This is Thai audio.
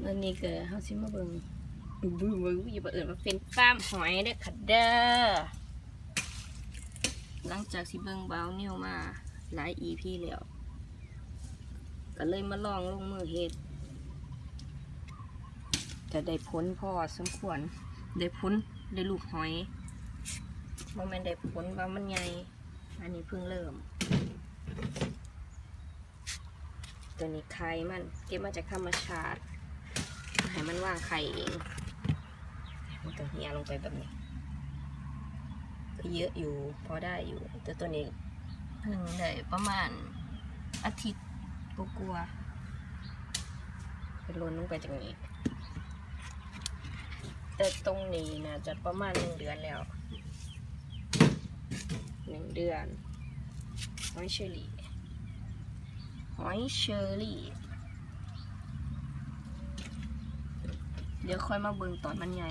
แล้วนี่ก็เฮาสิมาเบิ่งบึ้งบึ้งบึ้งอย่าบ่เอิ้นว่าเป็นฟาร์มหอยเด้อค่ะเด้อหลังจากสิเบิ่งเบาวนิวมาหลาย EP แล้วก็เลยมาลองลงมือเฮ็ดจะได้ผลพอสมควร ได้ผลได้ลูกหอยบ่แม่นได้ผลว่ามันใหญ่อันนี้เพิ่งเริ่ม ตัวนี้ไข่มันเก็บมาจากธรรมชาติ ให้มันวางไข่เองมันก็เหี่ยลงไปแบบนี้ก็เยอะอยู่พอได้อยู่ แต่ตัวนี้เพิ่งได้ประมาณอาทิตย์กลัวๆเป็นลนลงไปจากนี้ แต่ตรงนี้นะจะประมาณหนึ่งเดือนแล้วหนึ่งเดือนหอยเชอรี่หอยเชอรี่ เดี๋ยวค่อยมาเบิ่งตอนมันใหญ่